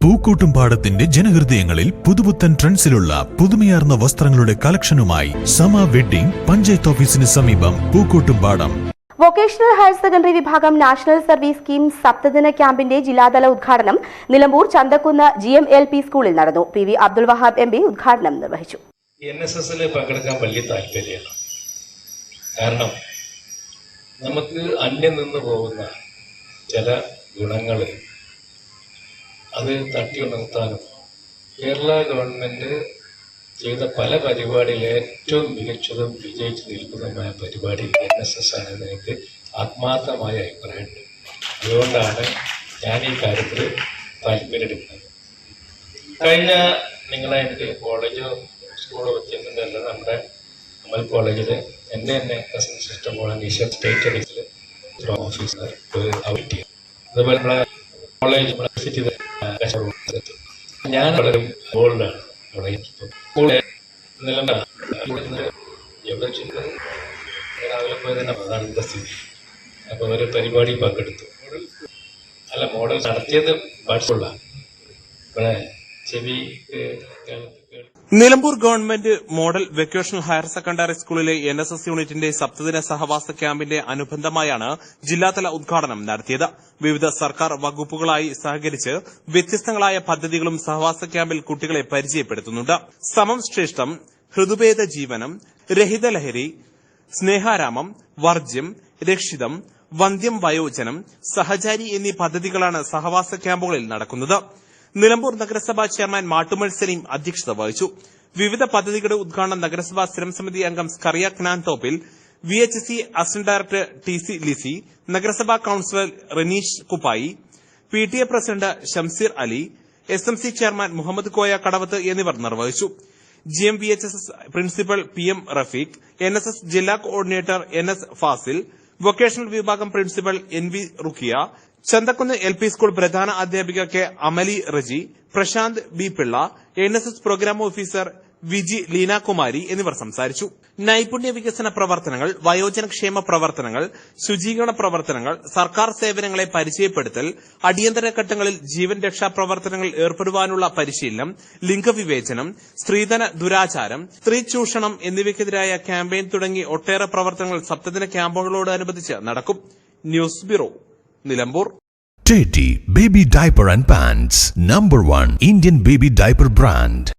പൂക്കോട്ടുംപാടത്തിന്റെ ജനഹൃദയങ്ങളിൽ പുതുപുത്തൻ ട്രെൻഡ്സിലുള്ള പുതുമയാർന്ന വസ്ത്രങ്ങളുടെ കളക്ഷനുമായി സമ വെഡ്ഡിംഗ് പഞ്ചായത്ത് ഓഫീസിന് സമീപം പൂക്കൂട്ടും പാടം. വൊക്കേഷണൽ ഹയർ സെക്കൻഡറി വിഭാഗം നാഷണൽ സർവീസ് സ്കീം സപ്തദിന ക്യാമ്പിന്റെ ജില്ലാതല ഉദ്ഘാടനം Nilambur Chanthakkunnu G M L P സ്കൂളിൽ നടന്നു. P V Abdul Wahab M P ഉദ്ഘാടനം നിർവഹിച്ചു. എൻ എസ് എസിൽ പങ്കെടുക്കാൻ വലിയ താല്പര്യമാണ്. കാരണം നമുക്ക് അന്യം നിന്ന് പോകുന്ന ചില ഗുണങ്ങൾ അത് തട്ടിയുണർത്താനും കേരള ഗവൺമെന്റ് ചെയ്ത പല പരിപാടിയിൽ ഏറ്റവും മികച്ചതും വിജയിച്ചു നിൽക്കുന്നതുമായ പരിപാടി എൻ എസ് എസ് ആണെന്ന് എനിക്ക് ആത്മാർത്ഥമായ അഭിപ്രായമുണ്ട്. അതുകൊണ്ടാണ് ഞാൻ ഈ കാര്യത്തിൽ താല്പര്യമെടുക്കുന്നത് കഴിഞ്ഞ നിങ്ങളെ എനിക്ക് കോളേജോ സ്കൂളോ വ്യത്യാസമല്ല നമ്മുടെ അമൽ കോളേജിൽ എന്റെ തന്നെ കസിൻ സിസ്റ്റം പോലെ ഈശ്വർ സ്റ്റേറ്റ് അഡിക്സിൽ ഓഫീസർ അതുപോലെ നമ്മളെ കോളേജ് യൂണിവേഴ്സിറ്റി ഞാൻ വളരെ ബോൾഡാണ് അവിടെ എവിടെ രാവിലെ പോയി തന്നെ അതാണ് സ്ഥിതി അപ്പോൾ ഒരു പരിപാടി പങ്കെടുത്തു അല്ല മോഡൽ നടത്തിയത് പാഴ്സുള്ളാണ് ഇവിടെ ചെവി കേൾക്കും Nilambur government model vocational higher secondary സ്കൂളിലെ എൻ എസ് എസ് യൂണിറ്റിന്റെ സപ്തദിന സഹവാസ ക്യാമ്പിന്റെ അനുബന്ധമായാണ് ജില്ലാതല ഉദ്ഘാടനം നടത്തിയത്. വിവിധ സർക്കാർ വകുപ്പുകളായി സഹകരിച്ച് വ്യത്യസ്തങ്ങളായ പദ്ധതികളും സഹവാസ ക്യാമ്പിൽ കുട്ടികളെ പരിചയപ്പെടുത്തുന്നുണ്ട്. സമം ശ്രേഷ്ഠം ഹൃദുഭേദ ജീവനം രഹിതലഹരി സ്നേഹാരാമം വർജ്യം രക്ഷിതം വന്ധ്യം വയോജനം സഹചാരി എന്നീ പദ്ധതികളാണ് സഹവാസ ക്യാമ്പുകളിൽ നടക്കുന്നത്. നിലമ്പൂർ നഗരസഭാ ചെയർമാൻ മാട്ടുമൽ സലീം അധ്യക്ഷത വഹിച്ചു. വിവിധ പദ്ധതികളുടെ ഉദ്ഘാടനം നഗരസഭാ സ്ഥിരം സമിതി അംഗം Skaria Knanthoppil V H C assistant director T C Lisy നഗരസഭാ councillor Ranish Kuppayi P T A president Shamseer Ali S M C chairman Muhammad Koya Kadavath എന്നിവർ നിർവഹിച്ചു. G M V H S S principal P M Rafeeq N S S ജില്ലാ coordinator N S Fasil vocational വിഭാഗം principal N V Rukkiya Chanthakkunnu L P school പ്രധാന അധ്യാപിക K Amali Reji Prashanth B Pillai N S S program officer Viji Leenakumari എന്നിവർ സംസാരിച്ചു. നൈപുണ്യ വികസന പ്രവർത്തനങ്ങൾ വയോജനക്ഷേമ പ്രവർത്തനങ്ങൾ ശുചീകരണ പ്രവർത്തനങ്ങൾ സർക്കാർ സേവനങ്ങളെ പരിചയപ്പെടുത്തൽ അടിയന്തര ഘട്ടങ്ങളിൽ ജീവൻ രക്ഷാ പ്രവർത്തനങ്ങൾ ഏർപ്പെടുവാനുള്ള പരിശീലനം ലിംഗവിവേചനം സ്ത്രീധന ദുരാചാരം സ്ത്രീ ചൂഷണം എന്നിവയ്ക്കെതിരായ ക്യാമ്പയിൻ തുടങ്ങി ഒട്ടേറെ പ്രവർത്തനങ്ങൾ സപ്തദിന ക്യാമ്പുകളോടനുബന്ധിച്ച് നടക്കും. News bureau. Nilambur Teddy Baby Diaper and Pants Number One Indian Baby Diaper Brand